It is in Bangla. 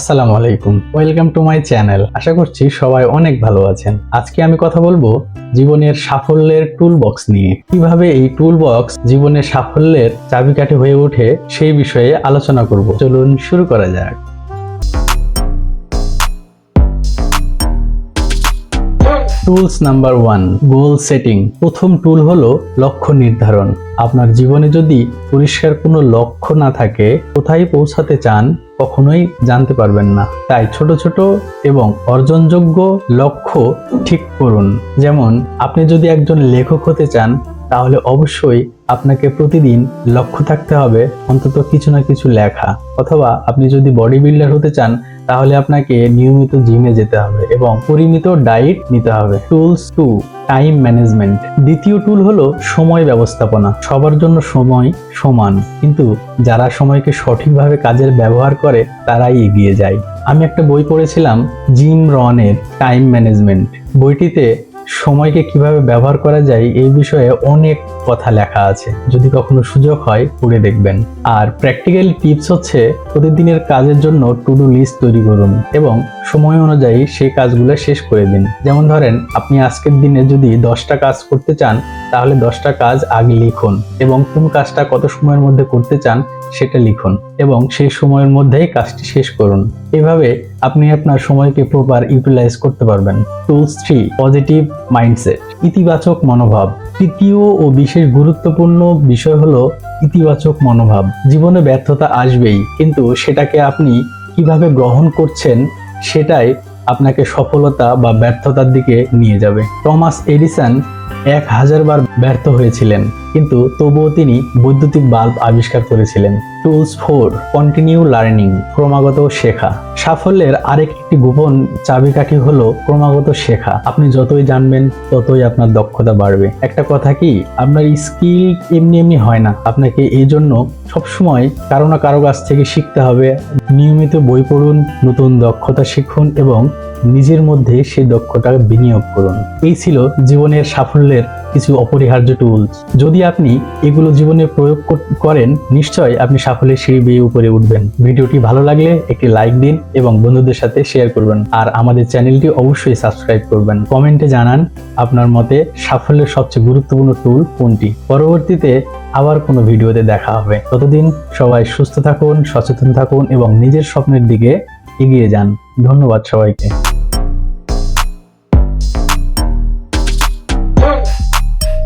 আসসালামু আলাইকুম। ওয়েলকাম টু মাই চ্যানেল আশা করছি সবাই অনেক ভালো আছেন। আজকে আমি কথা বলব জীবনের সাফল্যের টুল বক্স নিয়ে। কীভাবে এই টুল বক্স জীবনের সাফল্যের চাবিকাঠি হয়ে ওঠে সেই বিষয়ে আলোচনা করব। চলুন শুরু করা যাক। Tools number one goal setting প্রথম টুল হলো লক্ষ্য নির্ধারণ। আপনার জীবনে যদি পরিষ্কার কোনো লক্ষ্য না থাকে, কোথায় পৌঁছাতে চান কখনোই জানতে পারবেন না। তাই ছোট ছোট এবং অর্জনযোগ্য লক্ষ্য ঠিক করুন। যেমন, আপনি যদি একজন লেখক হতে চান, তাহলে অবশ্যই আপনাকে প্রতিদিন লক্ষ্য থাকতে হবে অন্তত কিছু না কিছু লেখা। অথবা আপনি যদি বডি বিল্ডার হতে চান তাহলে আপনাকে নিয়মিত জিমে যেতে হবে এবং পরিমিত ডায়েট নিতে হবে। টুলস টু টাইম ম্যানেজমেন্ট দ্বিতীয় টুল হলো সময় ব্যবস্থাপনা। সবার জন্য সময় সমান, কিন্তু যারা সময়কে সঠিকভাবে কাজের ব্যবহার করে, তারাই এগিয়ে যায়। আমি একটা বই পড়েছিলাম জিম রনের টাইম ম্যানেজমেন্ট বইটিতে সময়কে কীভাবে ব্যবহার করা যায় এই বিষয়ে অনেক কথা লেখা আছে। যদি কখনো সুযোগ হয়, পড়ে দেখবেন। আর প্র্যাকটিক্যাল টিপস হচ্ছে প্রতিদিনের কাজের জন্য টু ডু লিস্ট তৈরি করুন এবং সময় অনুযায়ী সেই কাজগুলো শেষ করে দিন। যেমন ধরেন, আপনি আজকের দিনে যদি দশটা কাজ করতে চান, তাহলে দশটা কাজ আগে লিখুন এবং কোন কাজটা কত সময়ের মধ্যে করতে চান সেটা লিখুন এবং সেই সময়ের মধ্যেই কাজটি শেষ করুন। এভাবে আপনি আপনার সময়কে প্রপার ইউটিলাইজ করতে পারবেন। টুলস থ্রি পজিটিভ মাইন্ডসেট ইতিবাচক মনোভাব। তৃতীয় ও বিশেষ গুরুত্বপূর্ণ বিষয় হলো ইতিবাচক মনোভাব। জীবনে ব্যর্থতা আসবেই, কিন্তু সেটাকে আপনি কীভাবে গ্রহণ করছেন সেটাই আপনাকে সফলতা বা ব্যর্থতার দিকে নিয়ে যাবে। টমাস এডিসন এক হাজার বার ব্যর্থ হয়েছিলেন। কিন্তু তবুও তিনি বৈদ্যুতিক বাল্ব আবিষ্কার করেছিলেন। টুলস ফোর কন্টিনিউ লার্নিং ক্রমাগত শেখা। সাফল্যের আরেকটি গোপন চাবিকাঠি হলো ক্রমাগত শেখা। আপনি যতই জানবেন, ততই আপনার দক্ষতা বাড়বে। একটা কথা কি? আপনার স্কিল এমনি এমনি হয় না। আপনাকে এই জন্য সবসময় কারও না কারও কাছ থেকে শিখতে হবে। নিয়মিত বই পড়ুন, নতুন দক্ষতা শিখুন এবং নিজের মধ্যে সেই দক্ষতা বিনিয়োগ করুন। এই ছিল জীবনের সাফল্যের কিছু অপরিহার্য টুলস যদি আপনি এগুলো জীবনে প্রয়োগ করেন নিশ্চয় আপনি সাফল্যের সিঁড়ি বেয়ে উপরে উঠবেন। ভিডিওটি ভালো লাগলে একটি লাইক দিন এবং বন্ধুদের সাথে শেয়ার করবেন। আর আমাদের চ্যানেলটি অবশ্যই সাবস্ক্রাইব করবেন। কমেন্টে জানান আপনার মতে সাফল্যের সবচেয়ে গুরুত্বপূর্ণ টুল কোনটি? পরবর্তীতে আবার কোনো ভিডিওতে দেখা হবে। ততদিন সবাই সুস্থ থাকুন, সচেতন থাকুন এবং নিজের স্বপ্নের দিকে এগিয়ে যান। ধন্যবাদ সবাইকে।